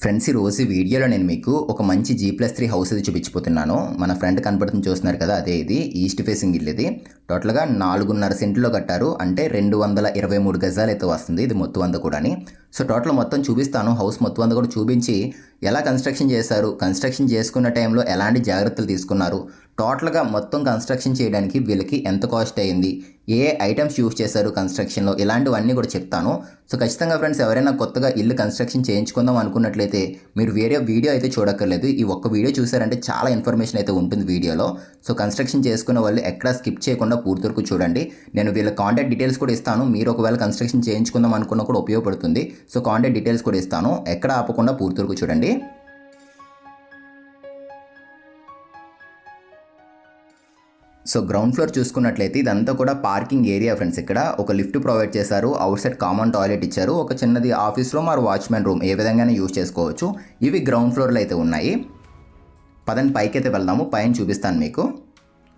Friends ఈరోజు రోజు వీడియోలో నేను మీకు ఒక మంచి జీ ప్లస్ త్రీ హౌస్ ఇది చూపించిపోతున్నాను మన ఫ్రంట్ కనపడుతుంది చూస్తున్నారు కదా అదే ఇది. ఈస్ట్ ఫేసింగ్ ఇల్లు ఇది. టోటల్గా నాలుగున్నర సెంట్లో కట్టారు. అంటే రెండు వందల ఇరవై మూడు గజాలు అయితే వస్తుంది ఇది మొత్తం అంతా కూడాని. సో టోటల్ మొత్తం చూపిస్తాను. హౌస్ మొత్తం అంతా కూడా చూపించి ఎలా కన్స్ట్రక్షన్ చేశారు కన్స్ట్రక్షన్ చేసుకున్న టైంలో ఎలాంటి జాగ్రత్తలు తీసుకున్నారు. టోటల్గా మొత్తం కన్స్ట్రక్షన్ చేయడానికి వీళ్ళకి ఎంత కాస్ట్ అయింది ఏ ఐటమ్స్ యూస్ చేశారు కన్స్ట్రక్షన్లో? ఇలాంటివన్నీ కూడా చెప్తాను. సో ఖచ్చితంగా ఫ్రెండ్స్ ఎవరైనా కొత్తగా ఇల్లు కన్స్ట్రక్షన్ చేయించుకుందాం అనుకున్నట్లయితే మీరు వేరే వీడియో అయితే చూడక్కర్లేదు. ఈ ఒక్క వీడియో చూసారంటే చాలా ఇన్ఫర్మేషన్ అయితే ఉంటుంది వీడియోలో. సో కన్స్ట్రక్షన్ చేసుకున్న వాళ్ళు ఎక్కడ స్కిప్ చేయకుండా పూర్తి వరకు చూడండి. నేను వీళ్ళ కాంటాక్ట్ డీటెయిల్స్ కూడా ఇస్తాను. మీరు ఒకవేళ కన్స్ట్రక్షన్ చేయించుకుందాం అనుకున్నా కూడా ఉపయోగపడుతుంది. సో కాంటాక్ట్ డీటెయిల్స్ కూడా ఇస్తాను. ఎక్కడ ఆపకుండా పూర్తి వరకు చూడండి. సో గ్రౌండ్ ఫ్లోర్ చూసుకున్నట్లయితే ఇదంతా కూడా పార్కింగ్ ఏరియా ఫ్రెండ్స్. ఇక్కడ ఒక లిఫ్ట్ ప్రొవైడ్ చేశారు. అవుట్ సైడ్ కామన్ టాయిలెట్ ఇచ్చారు. ఒక చిన్నది office room or watchman room ఏ విధంగానే యూజ్ చేసుకోవచ్చు. ఇవి గ్రౌండ్ ఫ్లోర్లో అయితే ఉన్నాయి. పదండి పైకి అయితే వెళ్దాము. పైన చూపిస్తాను మీకు.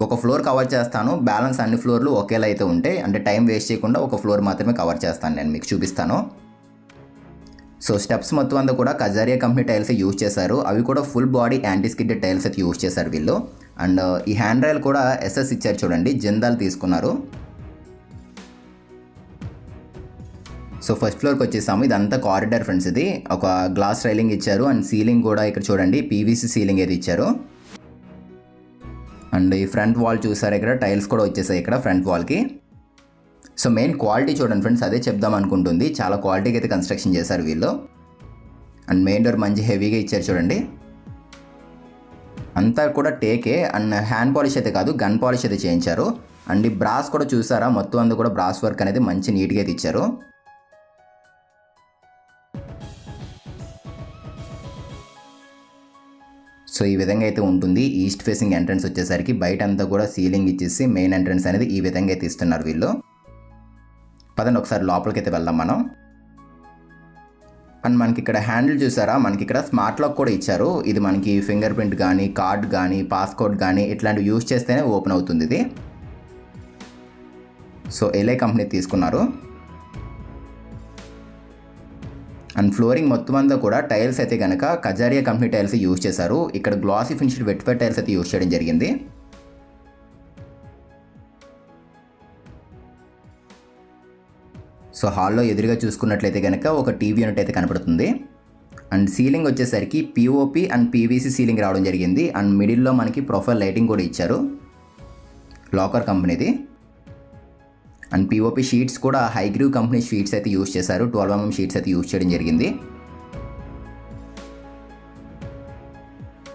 ఒక ఫ్లోర్ కవర్ చేస్తాను. బ్యాలెన్స్ అన్ని ఫ్లోర్లు ఒకేలా అయితే ఉంటాయి. అంటే టైం వేస్ట్ చేయకుండా ఒక ఫ్లోర్ మాత్రమే కవర్ చేస్తాను నేను మీకు చూపిస్తాను. సో స్టెప్స్ మొత్తం అంతా కూడా కజారియా కంపెనీ టైల్స్ యూజ్ చేశారు. అవి కూడా ఫుల్ బాడీ యాంటీస్కిడ్ టైల్స్ అయితే యూజ్ చేశారు వీళ్ళు. అండ్ uh, ఈ హ్యాండ్ రైల్ కూడా ఎస్ఎస్ ఇచ్చారు చూడండి జిందాల్ తీసుకున్నారు. సో ఫస్ట్ ఫ్లోర్కి వచ్చేసాము. ఇదంతా కారిడార్ ఫ్రెండ్స్ ఇది. ఒక గ్లాస్ రైలింగ్ ఇచ్చారు. అండ్ సీలింగ్ కూడా ఇక్కడ చూడండి పీవీసీ సీలింగ్ అయితే ఇచ్చారు. అండ్ ఈ ఫ్రంట్ వాల్ చూసారు ఇక్కడ. టైల్స్ కూడా వచ్చేసాయి ఇక్కడ ఫ్రంట్ వాల్కి సో మెయిన్ క్వాలిటీ చూడండి ఫ్రెండ్స్ అదే చెప్దాం అనుకుంటుంది. చాలా క్వాలిటీకి అయితే కన్స్ట్రక్షన్ చేశారు వీళ్ళు. అండ్ మెయిన్ డోర్ మంచి హెవీగా ఇచ్చారు చూడండి. అంతా కూడా టేకే అండ్ హ్యాండ్ పాలిష్ అయితే కాదు గన్ పాలిష్ అయితే చేయించారు. అండ్ ఈ బ్రాస్ కూడా చూసారా మొత్తం అందు కూడా బ్రాస్ వర్క్ అనేది మంచి నీట్గా అయితే ఇచ్చారు. సో ఈ విధంగా అయితే ఉంటుంది. ఈస్ట్ ఫేసింగ్ ఎంట్రన్స్ వచ్చేసరికి బయట అంతా కూడా సీలింగ్ ఇచ్చేసి మెయిన్ ఎంట్రన్స్ అనేది ఈ విధంగా అయితే ఇస్తున్నారు వీళ్ళు. పదండి ఒకసారి లోపలికి అయితే వెళ్దాం మనం. అండ్ మనకి ఇక్కడ హ్యాండిల్ చూసారా? మనకి ఇక్కడ స్మార్ట్ లాక్ కూడా ఇచ్చారు. ఇది మనకి ఫింగర్ ప్రింట్ కానీ కార్డ్ కానీ పాస్కోడ్ కానీ ఇట్లాంటివి యూజ్ చేస్తేనే ఓపెన్ అవుతుంది ఇది. సో ఎల్ఐ కంపెనీ తీసుకున్నారు. అండ్ ఫ్లోరింగ్ మొత్తం అంతా కూడా టైల్స్ అయితే కనుక కజారియా కంపెనీ టైల్స్ యూజ్ చేశారు. ఇక్కడ గ్లాసీ ఫినిష్డ్ వెట్ టైల్స్ అయితే యూజ్ చేయడం జరిగింది. సో హాల్లో ఎదురుగా చూసుకున్నట్లయితే కనుక ఒక టీవీ యూనిట్ అయితే కనపడుతుంది. అండ్ సీలింగ్ వచ్చేసరికి పిఓపి అండ్ పీవీసీ సీలింగ్ రావడం జరిగింది. అండ్ మిడిల్లో మనకి ప్రొఫైల్ లైటింగ్ కూడా ఇచ్చారు. లాకర్ కంపెనీది. అండ్ పిఓపి షీట్స్ కూడా హైగ్రీవ్ కంపెనీ షీట్స్ అయితే యూజ్ చేశారు. ట్వెల్వ్ ఎంఎం షీట్స్ అయితే యూజ్ చేయడం జరిగింది.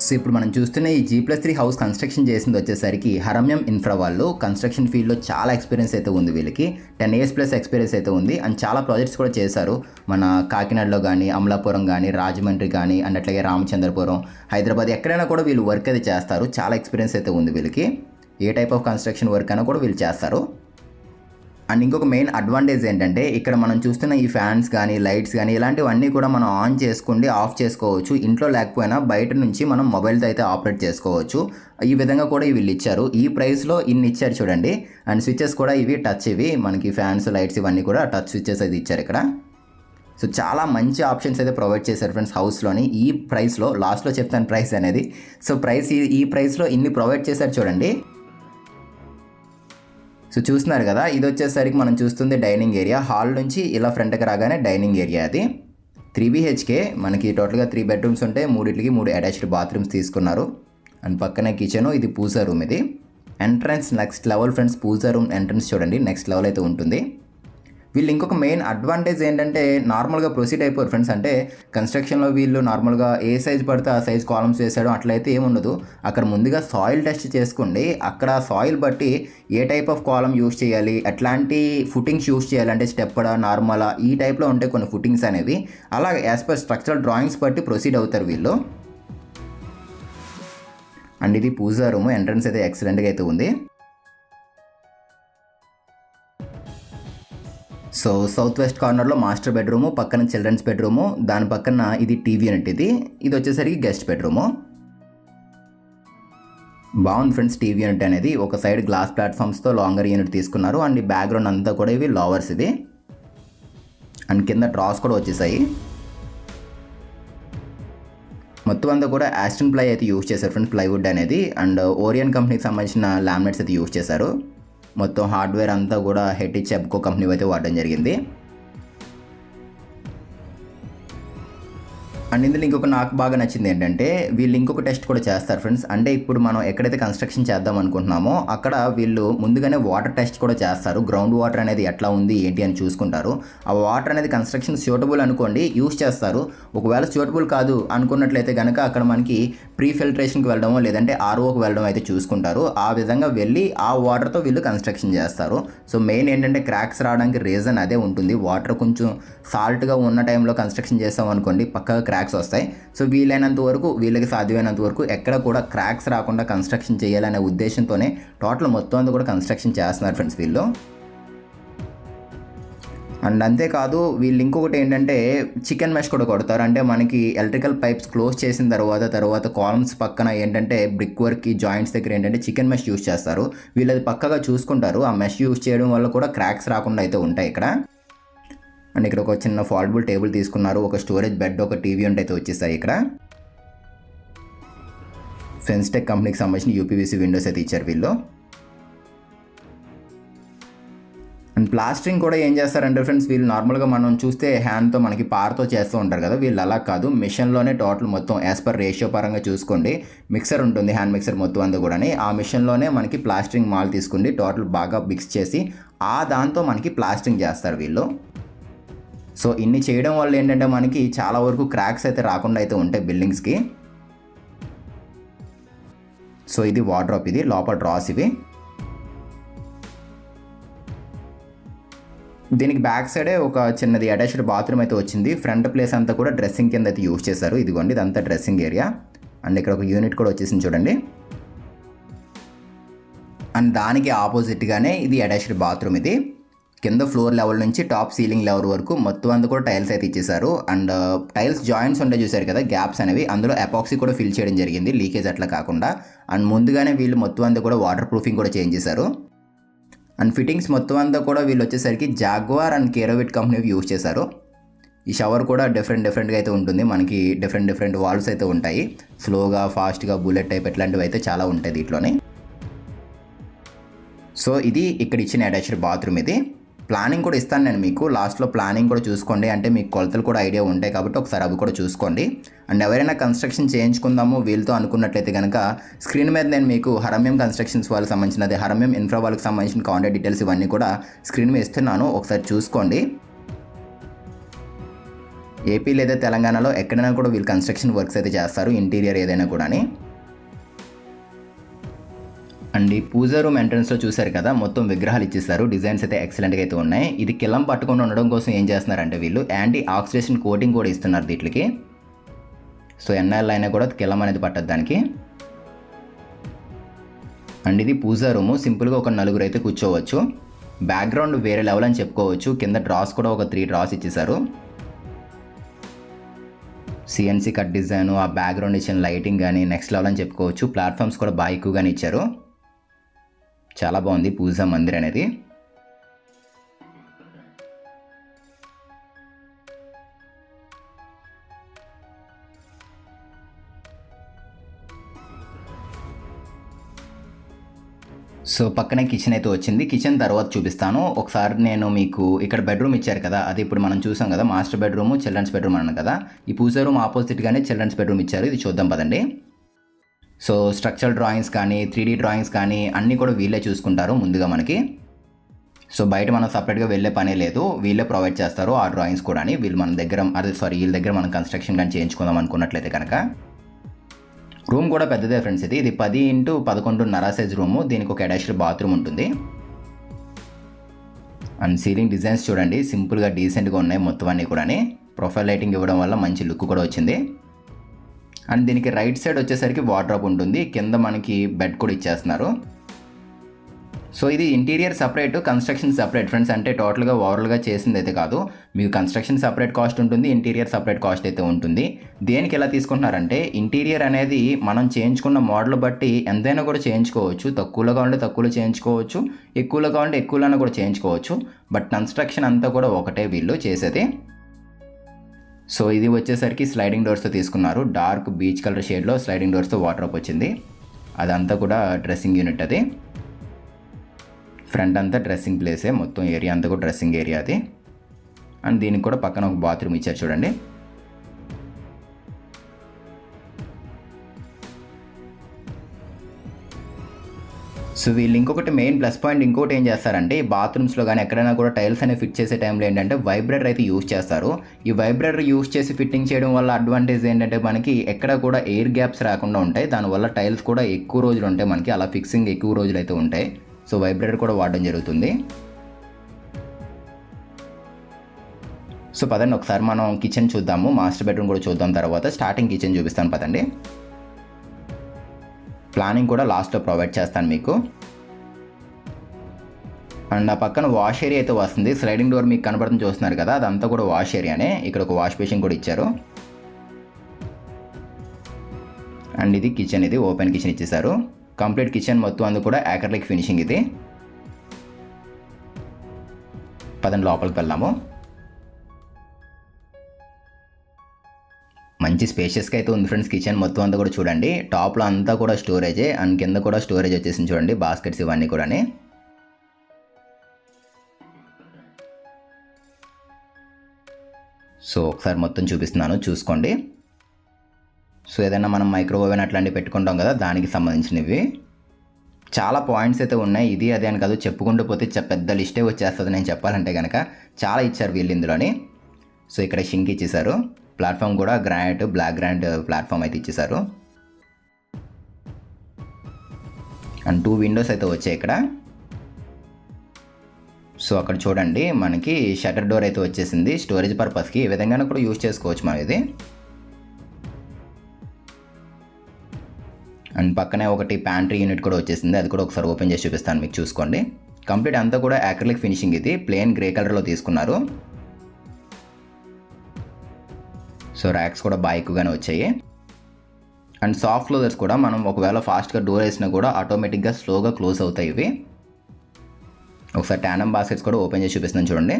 సో ఇప్పుడు మనం చూస్తున్న ఈ G plus three house construction చేసింది వచ్చేసరికి హరమ్యం ఇన్ఫ్రా వాళ్ళు. కన్స్ట్రక్షన్ ఫీల్డ్లో చాలా ఎక్స్పీరియన్స్ అయితే ఉంది వీళ్ళకి. టెన్ ఇయర్స్ ప్లస్ ఎక్స్పీరియన్స్ అయితే ఉంది. అండ్ చాలా ప్రాజెక్ట్స్ కూడా చేశారు. మన కాకినాడలో కానీ అమలాపురం కానీ రాజమండ్రి కానీ అండ్ అట్లాగే రామచంద్రపురం హైదరాబాద్ ఎక్కడైనా కూడా వీళ్ళు వర్క్ అయితే చేస్తారు. చాలా ఎక్స్పీరియన్స్ అయితే ఉంది వీళ్ళకి. ఏ టైప్ ఆఫ్ కన్స్ట్రక్షన్ వర్క్ అయినా కూడా వీళ్ళు చేస్తారు. అండ్ ఇంకొక మెయిన్ అడ్వాంటేజ్ ఏంటంటే ఇక్కడ మనం చూస్తున్న ఈ ఫ్యాన్స్ కానీ లైట్స్ కానీ ఇలాంటివన్నీ కూడా మనం ఆన్ చేసుకుండి ఆఫ్ చేసుకోవచ్చు. ఇంట్లో లేకపోయినా బయట నుంచి మనం మొబైల్తో అయితే ఆపరేట్ చేసుకోవచ్చు. ఈ విధంగా కూడా వీళ్ళు ఇచ్చారు. ఈ ప్రైస్లో ఇన్ని ఇచ్చారు చూడండి. అండ్ స్విచ్చెస్ కూడా ఇవి టచ్ ఇవి. మనకి ఫ్యాన్స్ లైట్స్ ఇవన్నీ కూడా టచ్ స్విచ్చెస్ అయితే ఇచ్చారు ఇక్కడ. సో చాలా మంచి ఆప్షన్స్ అయితే ప్రొవైడ్ చేశారు ఫ్రెండ్స్ హౌస్లోని. ఈ ప్రైస్లో లాస్ట్లో చెప్తాను ప్రైస్ అనేది. సో ప్రైస్ ఈ ఈ ప్రైస్లో ఇన్ని ప్రొవైడ్ చేశారు చూడండి. సో చూస్తున్నారు కదా ఇది వచ్చేసరికి మనం చూస్తుంది డైనింగ్ ఏరియా. హాల్ నుంచి ఇలా ఫ్రంట్కి రాగానే డైనింగ్ ఏరియా అది. త్రీ బీహెచ్కే మనకి టోటల్గా త్రీ బెడ్రూమ్స్ ఉంటాయి మూడింటికి మూడు అటాచ్డ్ బాత్రూమ్స్ తీసుకున్నారు. అండ్ పక్కనే కిచెన్ ఇది పూజా రూమ్ ఇది. Entrance next level friends puja room entrance చూడండి. నెక్స్ట్ లెవెల్ అయితే ఉంటుంది. వీళ్ళు ఇంకొక మెయిన్ అడ్వాంటేజ్ ఏంటంటే నార్మల్గా ప్రొసీడ్ అయిపోరు ఫ్రెండ్స్ అంటే కన్స్ట్రక్షన్లో వీళ్ళు నార్మల్గా ఏ సైజ్ పడితే ఆ సైజ్ కాలమ్స్ వేసాడు అట్లయితే ఏముండదు అక్కడ ముందుగా సాయిల్ టెస్ట్ చేసుకోండి. అక్కడ సాయిల్ బట్టి ఏ టైప్ ఆఫ్ కాలం యూస్ చేయాలి ఎట్లాంటి ఫుటింగ్స్ యూస్ చేయాలి అంటే స్టెప్పడా నార్మలా ఈ టైప్లో ఉంటాయి కొన్ని ఫుటింగ్స్ అనేవి. అలా యాజ్ పర్ స్ట్రక్చరల్ డ్రాయింగ్స్ బట్టి ప్రొసీడ్ అవుతారు వీళ్ళు. అండ్ ఇది పూజా రూమ్ ఎంట్రన్స్ అయితే ఎక్సలెంట్గా అయితే ఉంది. సో సౌత్ వెస్ట్ కార్నర్లో మాస్టర్ బెడ్రూము పక్కన చిల్డ్రన్స్ బెడ్రూము దాని పక్కన ఇది టీవీ యూనిట్ ఇది. ఇది వచ్చేసరికి గెస్ట్ బెడ్రూము. బాగుంది ఫ్రెండ్స్ టీవీ యూనిట్ అనేది. ఒక సైడ్ గ్లాస్ ప్లాట్ఫామ్స్తో లాంగర్ యూనిట్ తీసుకున్నారు. అండ్ ఈ బ్యాక్గ్రౌండ్ అంతా కూడా ఇవి లోవర్స్ ఇవి అండ్ కింద డ్రాస్ కూడా వచ్చేసాయి. మొత్తం అంతా కూడా యాస్టన్ ప్లై అయితే యూజ్ చేశారు ఫ్రెండ్స్ ప్లైవుడ్ అనేది. అండ్ ఓరియన్ కంపెనీకి సంబంధించిన లామినేట్స్ అయితే యూజ్ చేశారు. మొత్తం హార్డ్వేర్ అంతా కూడా హెటిచ్ చెబ్కో కంపెనీ అయితే వాడడం జరిగింది. అండ్ ఇందులో ఇంకొక నాకు బాగా నచ్చింది ఏంటంటే వీళ్ళు ఇంకొక టెస్ట్ కూడా చేస్తారు ఫ్రెండ్స్. అంటే ఇప్పుడు మనం ఎక్కడైతే కన్స్ట్రక్షన్ చేద్దాం అనుకుంటున్నామో అక్కడ వీళ్ళు ముందుగానే వాటర్ టెస్ట్ కూడా చేస్తారు. గ్రౌండ్ వాటర్ అనేది ఎట్లా ఉంది ఏంటి అని చూసుకుంటారు. ఆ వాటర్ అనేది కన్స్ట్రక్షన్ సూటబుల్ అనుకోండి యూస్ చేస్తారు. ఒకవేళ సూటబుల్ కాదు అనుకున్నట్లయితే కనుక అక్కడ మనకి ప్రీ ఫిల్టరేషన్కి వెళ్ళడమో లేదంటే ఆర్ఓకి వెళ్ళడం అయితే చూసుకుంటారు. ఆ విధంగా వెళ్ళి ఆ వాటర్తో వీళ్ళు కన్స్ట్రక్షన్ చేస్తారు. సో మెయిన్ ఏంటంటే క్రాక్స్ రావడానికి రీజన్ అదే ఉంటుంది. వాటర్ కొంచెం సాల్ట్గా ఉన్న టైంలో కన్స్ట్రక్షన్ చేస్తాం అనుకోండి పక్కగా క్రాక్స్ వస్తాయి. సో వీలైనంత వరకు వీళ్ళకి సాధ్యమైనంత వరకు ఎక్కడ కూడా క్రాక్స్ రాకుండా కన్స్ట్రక్షన్ చేయాలనే ఉద్దేశంతోనే టోటల్ మొత్తం అంతా కూడా కన్స్ట్రక్షన్ చేస్తున్నారు ఫ్రెండ్స్ వీళ్ళు. అండ్ అంతేకాదు వీళ్ళు ఇంకొకటి ఏంటంటే చికెన్ మెష్ కూడా కొడతారు. అంటే మనకి ఎలక్ట్రికల్ పైప్స్ క్లోజ్ చేసిన తర్వాత తర్వాత కాలమ్స్ పక్కన ఏంటంటే బ్రిక్ వర్క్ జాయింట్స్ దగ్గర ఏంటంటే చికెన్ మెష్ యూస్ చేస్తారు. వీళ్ళు అది పక్కగా చూసుకుంటారు. ఆ మెష్ యూస్ చేయడం వల్ల కూడా క్రాక్స్ రాకుండా అయితే ఉంటాయి ఇక్కడ. అండ్ ఇక్కడ ఒక చిన్న ఫాల్టబుల్ టేబుల్ తీసుకున్నారు. ఒక స్టోరేజ్ బెడ్ ఒక టీవీ ఉంటే అయితే వచ్చేసాయి ఇక్కడ. ఫెన్స్టెక్ కంపెనీకి సంబంధించిన యూపీవీసీ విండోస్ అయితే ఇచ్చారు వీళ్ళు. అండ్ ప్లాస్టరింగ్ కూడా ఏం చేస్తారంటే ఫ్రెండ్స్ వీళ్ళు నార్మల్గా మనం చూస్తే హ్యాండ్తో మనకి పార్తో చేస్తూ ఉంటారు కదా వీళ్ళు అలా కాదు. మిషన్లోనే టోటల్ మొత్తం యాజ్ పర్ రేషియో పరంగా చూసుకోండి. మిక్సర్ ఉంటుంది హ్యాండ్ మిక్సర్ మొత్తం అంతా కూడా ఆ మిషన్లోనే మనకి ప్లాస్టరింగ్ మాల్ తీసుకుండి టోటల్ బాగా మిక్స్ చేసి ఆ దాంతో మనకి ప్లాస్టరింగ్ చేస్తారు వీళ్ళు. సో ఇన్ని చేయడం వల్ల ఏంటంటే మనకి చాలా వరకు క్రాక్స్ అయితే రాకుండా అయితే ఉంటాయి బిల్డింగ్స్కి. సో ఇది వాడ్రాప్ ఇది లోపల డ్రాస్ ఇవి. దీనికి బ్యాక్ సైడే ఒక చిన్నది అటాచ్డ్ బాత్రూమ్ అయితే వచ్చింది. ఫ్రంట్ ప్లేస్ అంతా కూడా డ్రెస్సింగ్ కింద అయితే యూజ్ చేశారు. ఇదిగోండి ఇదంతా డ్రెస్సింగ్ ఏరియా. అండ్ ఇక్కడ ఒక యూనిట్ కూడా వచ్చేసింది చూడండి. అండ్ దానికి ఆపోజిట్గానే ఇది అటాచ్డ్ బాత్రూమ్ ఇది. కింద ఫ్లోర్ లెవెల్ నుంచి టాప్ సీలింగ్ లెవెల్ వరకు మొత్తం అంతా కూడా టైల్స్ అయితే ఇచ్చేసారు అండ్ టైల్స్ జాయింట్స్ ఉంటాయి చూసారు కదా గ్యాప్స్ అనేవి. అందులో అపాక్సీ కూడా ఫిల్ చేయడం జరిగింది లీకేజ్ అట్లా కాకుండా. అండ్ ముందుగానే వీళ్ళు మొత్తం అంతా కూడా వాటర్ ప్రూఫింగ్ కూడా చేంజ్ చేశారు. అండ్ ఫిట్టింగ్స్ మొత్తం అంతా కూడా వీళ్ళు వచ్చేసరికి Jaguar and Kerovit company use చేశారు. ఈ షవర్ కూడా డిఫరెంట్ డిఫరెంట్గా అయితే ఉంటుంది. మనకి డిఫరెంట్ డిఫరెంట్ వాల్వ్స్ అయితే ఉంటాయి. స్లోగా ఫాస్ట్గా బుల్లెట్ టైప్ ఇట్లాంటివి అయితే చాలా ఉంటాయి దీంట్లోనే. సో ఇది ఇక్కడ ఇచ్చిన అటాచ్డ్ బాత్రూమ్ ఇది. ప్లానింగ్ కూడా ఇస్తాను నేను మీకు. లాస్ట్లో ప్లానింగ్ కూడా చూసుకోండి. అంటే మీకు కొలతలు కూడా ఐడియా ఉంటాయి కాబట్టి ఒకసారి అవి కూడా చూసుకోండి. అండ్ ఎవరైనా కన్స్ట్రక్షన్ చేయించుకుందాము వీళ్ళతో అనుకున్నట్లయితే కనుక స్క్రీన్ మీద నేను మీకు హరమ్యం కన్స్ట్రక్షన్స్ వాళ్ళకి సంబంధించినది హరమ్యం ఇన్ఫ్రా వాళ్ళకి సంబంధించిన కాంటాక్ట్ డీటెయిల్స్ ఇవన్నీ కూడా స్క్రీన్ మీద ఇస్తున్నాను. ఒకసారి చూసుకోండి. ఏపీ లేదా తెలంగాణలో ఎక్కడైనా కూడా వీళ్ళు కన్స్ట్రక్షన్ వర్క్స్ అయితే చేస్తారు ఇంటీరియర్ ఏదైనా కూడాని. అండ్ ఈ పూజా రూమ్ ఎంట్రన్స్లో చూశారు కదా మొత్తం విగ్రహాలు ఇచ్చేస్తారు డిజైన్స్ అయితే ఎక్సలెంట్గా అయితే ఉన్నాయి. ఇది కిలం పట్టుకొని ఉండడం కోసం ఏం చేస్తున్నారంటే వీళ్ళు యాంటీ ఆక్సిడేషన్ కోటింగ్ కూడా ఇస్తున్నారు వీటికి. సో ఎన్ఆర్ఎల్ అయినా కూడా కిలం అనేది పట్టదు దానికి. అండ్ ఇది పూజా రూము. సింపుల్గా ఒక నలుగురు అయితే కూర్చోవచ్చు. బ్యాక్గ్రౌండ్ వేరే లెవెల్ అని చెప్పుకోవచ్చు. కింద డ్రాస్ కూడా ఒక త్రీ డ్రాస్ ఇచ్చేసారు సిఎన్సీ కట్ డిజైన్ ఆ బ్యాక్గ్రౌండ్ ఇచ్చిన లైటింగ్ కానీ నెక్స్ట్ లెవెల్ అని చెప్పుకోవచ్చు. ప్లాట్ఫామ్స్ కూడా బాగా ఎక్కువగానే ఇచ్చారు. చాలా బాగుంది పూజా మందిర్ అనేది. సో పక్కనే కిచెన్ అయితే వచ్చింది. కిచెన్ తర్వాత చూపిస్తాను. ఒకసారి నేను మీకు ఇక్కడ బెడ్రూమ్ ఇచ్చారు కదా అది ఇప్పుడు మనం చూసాం కదా మాస్టర్ బెడ్రూమ్ చిల్డ్రన్స్ బెడ్రూమ్ అన్నాను కదా. ఈ పూజా రూమ్ ఆపోజిట్గానే చిల్డ్రన్స్ బెడ్రూమ్ ఇచ్చారు. ఇది చూద్దాం పదండి. సో స్ట్రక్చరల్ డ్రాయింగ్స్ కానీ త్రీ డ్రాయింగ్స్ కానీ అన్నీ కూడా వీళ్ళే చూసుకుంటారు ముందుగా మనకి. సో బయట మనం సపరేట్గా వెళ్ళే పనే లేదు. వీళ్ళే ప్రొవైడ్ చేస్తారు ఆ డ్రాయింగ్స్ కూడా వీళ్ళు మన దగ్గర అదే సారీ వీళ్ళ దగ్గర మనం కన్స్ట్రక్షన్ కానీ చేయించుకుందాం అనుకున్నట్లయితే కనుక. రూమ్ కూడా పెద్దదే ఫ్రెండ్స్ ఇది. ఇది పది ఇంటూ పదకొండున్నర సైజ్ రూము. దీనికి ఒక అటాచ్డ్ బాత్రూమ్ ఉంటుంది. అండ్ సీలింగ్ డిజైన్స్ చూడండి. సింపుల్గా డీసెంట్గా ఉన్నాయి మొత్తం అన్నీ కూడా ప్రొఫైల్ లైటింగ్ ఇవ్వడం వల్ల మంచి లుక్ కూడా వచ్చింది. అండ్ దీనికి రైట్ సైడ్ వచ్చేసరికి వాటర్ ఉంటుంది. కింద మనకి బెడ్ కూడా ఇచ్చేస్తున్నారు. సో ఇది interior separate construction separate. Friends అంటే టోటల్గా ఓవరాల్గా చేసింది అయితే కాదు. మీకు కన్స్ట్రక్షన్ సపరేట్ కాస్ట్ ఉంటుంది ఇంటీరియర్ సపరేట్ కాస్ట్ అయితే ఉంటుంది. దేనికి ఎలా తీసుకుంటున్నారంటే ఇంటీరియర్ అనేది మనం చేయించుకున్న మోడల్ బట్టి ఎంతైనా కూడా చేయించుకోవచ్చు. తక్కువలో కావాలంటే తక్కువలో చేయించుకోవచ్చు. ఎక్కువలో కావాలంటే ఎక్కువలోనే కూడా చేయించుకోవచ్చు. బట్ కన్స్ట్రక్షన్ అంతా కూడా ఒకటే వీళ్ళు చేసేది. సో ఇది వచ్చేసరికి స్లైడింగ్ డోర్స్తో తీసుకున్నారు. డార్క్ బీచ్ కలర్ షేడ్లో స్లైడింగ్ డోర్స్తో వాటర్ అప్ వచ్చింది. అదంతా కూడా డ్రెస్సింగ్ యూనిట్ అది. ఫ్రంట్ అంతా డ్రెస్సింగ్ ప్లేసే మొత్తం ఏరియా అంతా కూడా డ్రెస్సింగ్ ఏరియా అది. అండ్ దీనికి కూడా పక్కన ఒక బాత్రూమ్ ఇచ్చారు చూడండి. సో వీళ్ళు ఇంకొకటి మెయిన్ ప్లస్ పాయింట్ ఇంకోటి ఏం చేస్తారంటే ఈ బాత్రూమ్స్లో కానీ ఎక్కడైనా కూడా టైల్స్ అనేవి ఫిట్ చేసే టైంలో ఏంటంటే వైబ్రేటర్ అయితే యూజ్ చేస్తారు. ఈ వైబ్రేటర్ యూస్ చేసి ఫిట్టింగ్ చేయడం వల్ల అడ్వాంటేజ్ ఏంటంటే మనకి ఎక్కడ కూడా ఎయిర్ గ్యాప్స్ రాకుండా ఉంటాయి. దానివల్ల టైల్స్ కూడా ఎక్కువ రోజులు ఉంటాయి మనకి. అలా ఫిక్సింగ్ ఎక్కువ రోజులు అయితే ఉంటాయి. సో వైబ్రేటర్ కూడా వాడడం జరుగుతుంది. సో పదండి ఒకసారి మనం కిచెన్ చూద్దాము. మాస్టర్ బెడ్రూమ్ కూడా చూద్దాం తర్వాత. స్టార్టింగ్ కిచెన్ చూపిస్తాను పదండి. ప్లానింగ్ కూడా లాస్ట్లో ప్రొవైడ్ చేస్తాను మీకు. అండ్ ఆ పక్కన వాష్ ఏరియా అయితే వస్తుంది. స్లైడింగ్ డోర్ మీకు కనబడుతుంది చూస్తున్నారు కదా అదంతా కూడా వాష్ ఏరియానే. ఇక్కడ ఒక వాష్ బేసిన్ కూడా ఇచ్చారు. అండ్ ఇది కిచెన్ ఇది ఓపెన్ కిచెన్ ఇచ్చేసారు కంప్లీట్ కిచెన్ మొత్తం అందు కూడా యాకర్లిక్ ఫినిషింగ్ ఇది. పదండి లోపలికి వెళ్ళాము మంచి స్పేషియస్గా అయితే ఉంది ఫ్రెండ్స్ కిచెన్ మొత్తం అంతా కూడా చూడండి. టాప్లో అంతా కూడా స్టోరేజే అండ్ కింద కూడా స్టోరేజ్ వచ్చేసింది చూడండి బాస్కెట్స్ ఇవన్నీ కూడా సో ఒకసారి మొత్తం చూపిస్తున్నాను చూసుకోండి. సో ఏదైనా మనం మైక్రోవేవ్ అట్లాంటివి పెట్టుకుంటాం కదా దానికి సంబంధించినవి. చాలా పాయింట్స్ అయితే ఉన్నాయి. ఇది అదే అని కాదు చెప్పుకుంటూ పోతే పెద్ద లిస్టే వచ్చేస్తుంది నేను చెప్పాలంటే కనుక చాలా ఇచ్చారు వీళ్ళు ఇందులోని. సో ఇక్కడ షింక్ ఇచ్చేశారు. ప్లాట్ఫామ్ కూడా గ్రానైట్ బ్లాక్ గ్రానైట్ ప్లాట్ఫామ్ అయితే ఇచ్చేశారు. అండ్ టూ విండోస్ అయితే వచ్చాయి ఇక్కడ. సో అక్కడ చూడండి మనకి షటర్ డోర్ అయితే వచ్చేసింది. స్టోరేజ్ పర్పస్కి ఏ విధంగా కూడా యూజ్ చేసుకోవచ్చు మనం ఇది. అండ్ పక్కనే ఒకటి ప్యాంట్రీ యూనిట్ కూడా వచ్చేసింది. అది కూడా ఒకసారి ఓపెన్ చేసి చూపిస్తాను. మీకు చూసుకోండి. కంప్లీట్ అంతా కూడా యాక్రిలిక్ ఫినిషింగ్ ఇది. ప్లేన్ గ్రే కలర్లో తీసుకున్నారు. సో ర్యాక్స్ కూడా బాగా ఎక్కువగానే వచ్చాయి. అండ్ సాఫ్ట్ క్లోజర్స్ కూడా మనం ఒకవేళ ఫాస్ట్గా డోర్ వేసినా కూడా ఆటోమేటిక్గా స్లోగా క్లోజ్ అవుతాయి ఇవి. ఒకసారి ట్యానం బాస్కెట్స్ కూడా ఓపెన్ చేసి చూపిస్తున్నాను చూడండి.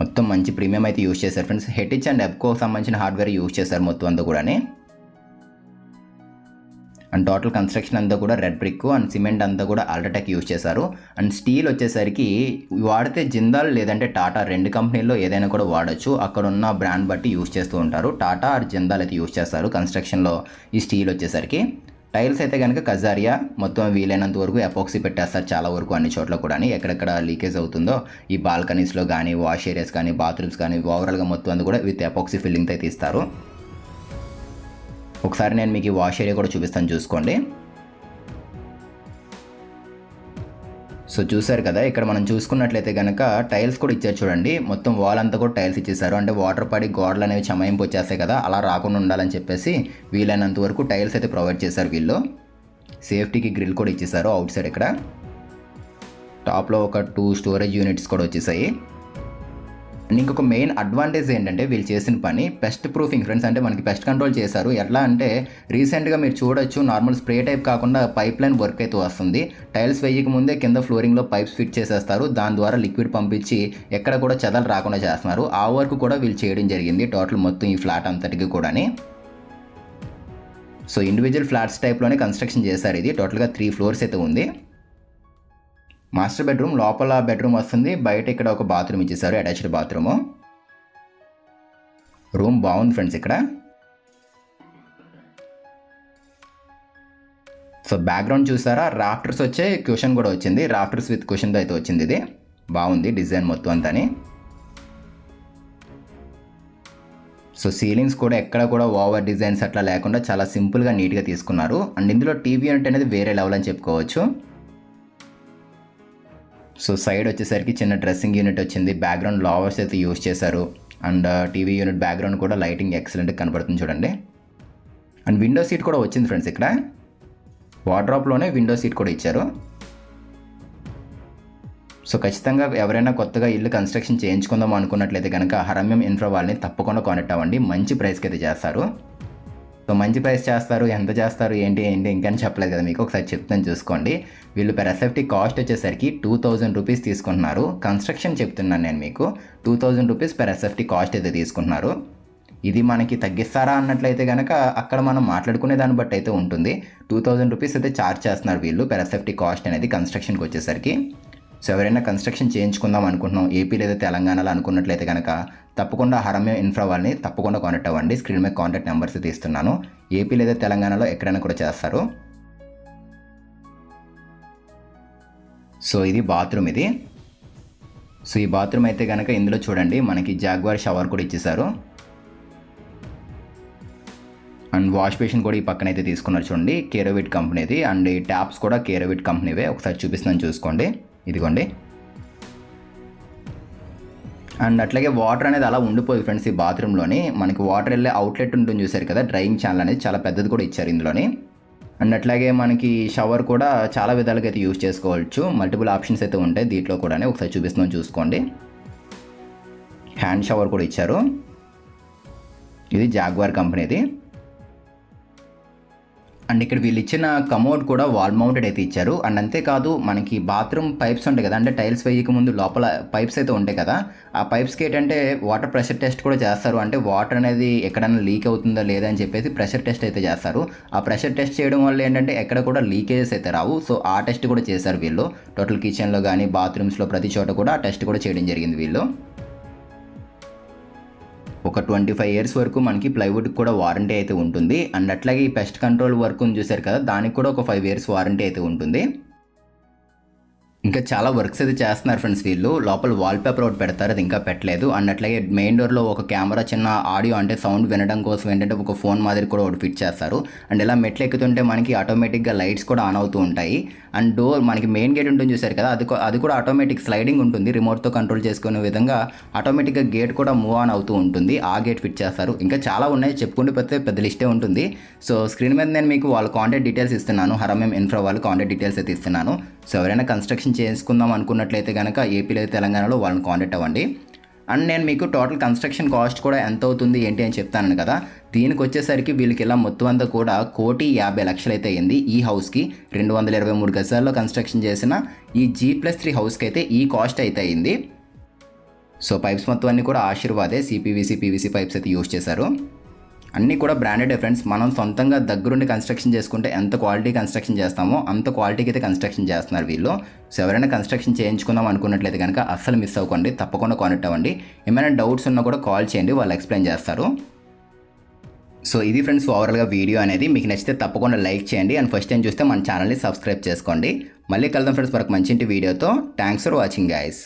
మొత్తం మంచి ప్రీమియం అయితే యూజ్ చేశారు ఫ్రెండ్స్. హెటిచ్ అండ్ ఎబ్కో సంబంధించిన హార్డ్వేర్ యూస్ చేశారు మొత్తం అంతా కూడా అండ్ టోటల్ కన్స్ట్రక్షన్ అంతా కూడా రెడ్ బ్రిక్ అండ్ సిమెంట్ అంతా కూడా అల్ట్రాటెక్ యూజ్ చేశారు. అండ్ స్టీల్ వచ్చేసరికి వాడితే జిందాల్ లేదంటే టాటా రెండు కంపెనీల్లో ఏదైనా కూడా వాడచ్చు. అక్కడ ఉన్న బ్రాండ్ బట్టి యూజ్ చేస్తూ ఉంటారు. టాటా ఆర్ జిందాల్ అయితే యూజ్ చేస్తారు కన్స్ట్రక్షన్లో ఈ స్టీల్ వచ్చేసరికి. టైల్స్ అయితే కనుక కజారియా మొత్తం వీలైనంత వరకు ఎపాక్సీ పెట్టేస్తారు చాలా వరకు అన్ని చోట్ల కూడా ఎక్కడెక్కడ లీకేజ్ అవుతుందో ఈ బాల్కనీస్లో కానీ వాష్ ఏరియాస్ కానీ బాత్రూమ్స్ కానీ ఓవరాల్గా మొత్తం అంతా కూడా విత్ ఎపాక్సీ ఫిల్లింగ్తో అయితే ఇస్తారు ఒకసారి నేను మీకు ఈ వాష్ ఏరియా కూడా చూపిస్తాను చూసుకోండి. సో చూసారు కదా ఇక్కడ మనం చూసుకున్నట్లయితే కనుక టైల్స్ కూడా ఇచ్చారు చూడండి. మొత్తం వాల్ అంతా కూడా టైల్స్ ఇచ్చేసారు అంటే వాటర్ పడి గోడలు అనేవి చమయింపు వచ్చేస్తాయి కదా అలా రాకుండా ఉండాలని చెప్పేసి వీలైనంత వరకు టైల్స్ అయితే ప్రొవైడ్ చేశారు వీళ్ళు. సేఫ్టీకి గ్రిల్ కూడా ఇచ్చేసారు అవుట్ సైడ్ ఇక్కడ. టాప్లో ఒక టూ స్టోరేజ్ యూనిట్స్ కూడా వచ్చేసాయి. ఇంకొక మెయిన్ అడ్వాంటేజ్ ఏంటంటే వీళ్ళు చేసిన పని పెస్ట్ ప్రూఫింగ్ ఫ్రెండ్స్ అంటే మనకి పెస్ట్ కంట్రోల్ చేశారు. ఎట్లా అంటే రీసెంట్గా మీరు చూడొచ్చు నార్మల్ స్ప్రే టైప్ కాకుండా పైప్ లైన్ వర్క్ అయితే వస్తుంది. టైల్స్ వేయక ముందే కింద ఫ్లోరింగ్లో పైప్స్ ఫిట్ చేసేస్తారు. దాని ద్వారా లిక్విడ్ పంపించి ఎక్కడ కూడా చెదలు రాకుండా చేస్తున్నారు. ఆ వర్క్ కూడా వీళ్ళు చేయడం జరిగింది టోటల్ మొత్తం ఈ ఫ్లాట్ అంతటికి కూడాని. సో ఇండివిజువల్ ఫ్లాట్స్ టైప్లోనే కన్స్ట్రక్షన్ చేశారు ఇది. టోటల్గా త్రీ ఫ్లోర్స్ అయితే ఉంది. మాస్టర్ బెడ్రూమ్ లోపల బెడ్రూమ్ వస్తుంది. బయట ఇక్కడ ఒక బాత్రూమ్ ఇచ్చేసారు అటాచ్డ్ బాత్రూము. రూమ్ బాగుంది ఫ్రెండ్స్ ఇక్కడ. సో బ్యాక్గ్రౌండ్ చూసారా? రాఫ్టర్స్ వచ్చే క్యూషన్ కూడా వచ్చింది. రాఫ్టర్స్ విత్ క్యూషన్తో అయితే వచ్చింది ఇది. బాగుంది డిజైన్ మొత్తం అంతాని. సో సీలింగ్స్ కూడా ఎక్కడ కూడా ఓవర్ డిజైన్స్ అట్లా లేకుండా చాలా సింపుల్గా నీట్గా తీసుకున్నారు. అండ్ ఇందులో టీవీ అంటే అనేది వేరే లెవెల్ అని చెప్పుకోవచ్చు. సో సైడ్ వచ్చేసరికి చిన్న డ్రెస్సింగ్ యూనిట్ వచ్చింది. బ్యాక్గ్రౌండ్ లావర్స్ అయితే యూస్ చేశారు. అండ్ టీవీ యూనిట్ బ్యాక్గ్రౌండ్ కూడా లైటింగ్ ఎక్సలెంట్ కనబడుతుంది చూడండి. అండ్ విండో సీట్ కూడా వచ్చింది ఫ్రెండ్స్ ఇక్కడ. వార్డ్రాప్లోనే విండో సీట్ కూడా ఇచ్చారు. సో ఖచ్చితంగా ఎవరైనా కొత్తగా ఇల్లు కన్స్ట్రక్షన్ చేయించుకుందాం అనుకున్నట్లయితే కనుక హరమ్యం ఇన్ఫ్రా వాళ్ళని తప్పకుండా కాంటాక్ట్ అవ్వండి. మంచి ప్రైస్కి అయితే చేస్తారు. సో మంచి ప్రైస్ చేస్తారు ఎంత చేస్తారు ఏంటి ఏంటి ఇంకని చెప్పలేదు కదా మీకు. ఒకసారి చెప్తాను చూసుకోండి. వీళ్ళు పెర్ ఎస్ఎఫ్టీ కాస్ట్ వచ్చేసరికి టూ థౌజండ్ రూపీస్ తీసుకుంటున్నారు. కన్స్ట్రక్షన్ చెప్తున్నాను నేను మీకు. Two thousand rupees per SFT cost అయితే తీసుకుంటున్నారు. ఇది మనకి తగ్గిస్తారా అన్నట్లయితే కనుక అక్కడ మనం మాట్లాడుకునే దాన్ని బట్టి అయితే ఉంటుంది. టూ థౌజండ్ రూపీస్ అయితే ఛార్జ్ చేస్తున్నారు వీళ్ళు పెర్ ఎస్ఎఫ్టీ కాస్ట్ అనేది కన్స్ట్రక్షన్కి వచ్చేసరికి. సో ఎవరైనా కన్స్ట్రక్షన్ చేయించుకుందాం అనుకుంటున్నాం ఏపీ లేదా తెలంగాణలో అనుకున్నట్లయితే కనుక తప్పకుండా హరమ్యం ఇన్ఫ్రా వాళ్ళని తప్పకుండా కాంటాక్ట్ అవ్వండి. స్క్రీన్ మీద కాంటాక్ట్ నెంబర్స్ తీస్తున్నాను. ఏపీ లేదా తెలంగాణలో ఎక్కడైనా కూడా చేస్తారు. సో ఇది బాత్రూమ్ ఇది. సో ఈ బాత్రూమ్ అయితే కనుక ఇందులో చూడండి మనకి జాగ్వార్ షవర్ కూడా ఇచ్చేసారు అండ్ వాష్ బేసిన్ కూడా ఈ పక్కన అయితే తీసుకున్నారు చూడండి కేరోవిట్ కంపెనీది అండ్ ఈ ట్యాప్స్ కూడా కేరోవిట్ కంపెనీవే. ఒకసారి చూపిస్తున్నాను చూసుకోండి. ఇదిగోండి. అండ్ అట్లాగే వాటర్ అనేది అలా ఉండిపోయి ఫ్రెండ్స్ ఈ బాత్రూంలోని. మనకి వాటర్ వెళ్ళే అవుట్లెట్ ఉంటుంది చూసారు కదా డ్రైయింగ్ ఛానల్ అనేది చాలా పెద్దది కూడా ఇచ్చారు ఇందులోని. అండ్ అట్లాగే మనకి షవర్ కూడా చాలా విధాలుగా అయితే యూజ్ చేసుకోవచ్చు. మల్టిపుల్ ఆప్షన్స్ అయితే ఉంటాయి దీంట్లో కూడా ఒకసారి చూపిస్తున్నాం చూసుకోండి. హ్యాండ్ షవర్ కూడా ఇచ్చారు. ఇది జాగ్వార్ కంపెనీది. అండ్ ఇక్కడ వీళ్ళు ఇచ్చిన కమోడ్ కూడా వాల్ మౌంటెడ్ అయితే ఇచ్చారు. అండ్ అంతేకాదు మనకి బాత్రూమ్ పైప్స్ ఉంటాయి కదా అంటే టైల్స్ వేయక ముందు లోపల పైప్స్ అయితే ఉంటాయి కదా ఆ పైప్స్కి ఏంటంటే వాటర్ ప్రెషర్ టెస్ట్ కూడా చేస్తారు. అంటే వాటర్ అనేది ఎక్కడైనా లీక్ అవుతుందా లేదా అని చెప్పేసి ప్రెషర్ టెస్ట్ అయితే చేస్తారు. ఆ ప్రెషర్ టెస్ట్ చేయడం వల్ల ఏంటంటే ఎక్కడ కూడా లీకేజెస్ అయితే రావు. సో ఆ టెస్ట్ కూడా చేశారు వీళ్ళు. టోటల్ కిచెన్లో కానీ బాత్రూమ్స్లో ప్రతి చోట కూడా ఆ టెస్ట్ కూడా చేయడం జరిగింది వీళ్ళు. ఒక ట్వంటీ ఫైవ్ ఇయర్స్ వరకు మనకి ప్లైవుడ్కి కూడా వారంటీ అయితే ఉంటుంది. అండ్ అట్లాగే ఈ పెస్ట్ కంట్రోల్ వర్క్ చూశారు కదా దానికి కూడా ఒక ఫైవ్ ఇయర్స్ వారంటీ అయితే ఉంటుంది. ఇంకా చాలా వర్క్స్ అయితే చేస్తున్నారు ఫ్రెండ్స్ వీళ్ళు. లోపల వాల్ పేపర్ ఒకటి పెడతారు అది ఇంకా పెట్టలేదు. అండ్ అట్లాగే మెయిన్ డోర్లో ఒక కెమెరా చిన్న ఆడియో అంటే సౌండ్ వినడం కోసం ఏంటంటే ఒక ఫోన్ మాదిరి కూడా ఒకటి ఫిట్ చేస్తారు. అండ్ ఇలా మెట్లు ఎక్కుతుంటే మనకి ఆటోమేటిక్గా లైట్స్ కూడా ఆన్ అవుతూ ఉంటాయి. అండ్ డోర్ మనకి మెయిన్ గేట్ ఉంటుంది చూసారు కదా అది అది కూడా ఆటోమేటిక్ స్లైడింగ్ ఉంటుంది. రిమోట్తో కంట్రోల్ చేసుకునే విధంగా ఆటోమేటిక్గా గేట్ కూడా మూవ్ ఆన్ అవుతూ ఉంటుంది. ఆ గేట్ ఫిట్ చేస్తారు. ఇంకా చాలా ఉన్నాయి. చెప్పుకుంటూ పోతే పెద్ద లిస్టే ఉంటుంది. సో స్క్రీన్ మీద నేను మీకు వాళ్ళ కాంటాక్ట్ డీటెయిల్స్ ఇస్తున్నాను. హరమేం ఇన్ఫ్రా వాళ్ళ కాంటాక్ట్ డీటెయిల్స్ అయితే ఇస్తున్నాను. సో ఎవరైనా కన్స్ట్రక్షన్ చేసుకుందాం అనుకున్నట్లయితే కనుక ఏపీలో తెలంగాణలో వాళ్ళని కాంటాక్ట్ అవ్వండి. అండ్ నేను మీకు టోటల్ కన్స్ట్రక్షన్ కాస్ట్ కూడా ఎంత అవుతుంది ఏంటి అని చెప్తాను కదా? దీనికి వచ్చేసరికి వీళ్ళకి ఇలా మొత్తం అంతా కూడా కోటి యాభై లక్షలు అయితే అయింది ఈ హౌస్కి రెండు వందల ఇరవై మూడు గజాల్లో కన్స్ట్రక్షన్ చేసిన ఈ జీ ప్లస్ త్రీ హౌస్కి అయితే ఈ కాస్ట్ అయితే అయింది. సో పైప్స్ మొత్తం అన్నీ కూడా ఆశీర్వాదే సిపివిసి పీవీసీ పైప్స్ అయితే యూజ్ చేశారు. అన్నీ కూడా బ్రాండెడ్ ఫ్రెండ్స్ మనం సొంతంగా దగ్గరుండి కన్స్ట్రక్షన్ చేసుకుంటే ఎంత క్వాలిటీ కన్స్ట్రక్షన్ చేస్తామో అంత క్వాలిటీకి అయితే కన్స్ట్రక్షన్ చేస్తున్నారు వీళ్ళు. సో ఎవరైనా కన్స్ట్రక్షన్ చేయించుకుందాం అనుకున్నట్లయితే కనుక అస్సలు మిస్ అవ్వకండి. తప్పకుండా కానెక్ట్ అవ్వండి. ఏమైనా డౌట్స్ ఉన్నా కూడా కాల్ చేయండి. వాళ్ళు ఎక్స్ప్లెయిన్ చేస్తారు. సో ఇది ఫ్రెండ్స్ ఓవరాల్గా వీడియో అనేది. మీకు నచ్చితే తప్పకుండా లైక్ చేయండి. అండ్ ఫస్ట్ టైం చూస్తే మన ఛానల్ని సబ్స్క్రైబ్ చేసుకోండి. మళ్ళీ కలుద్దాం ఫ్రెండ్స్ మరొక మంచి వీడియోతో థ్యాంక్స్ ఫర్ వాచింగ్ గైస్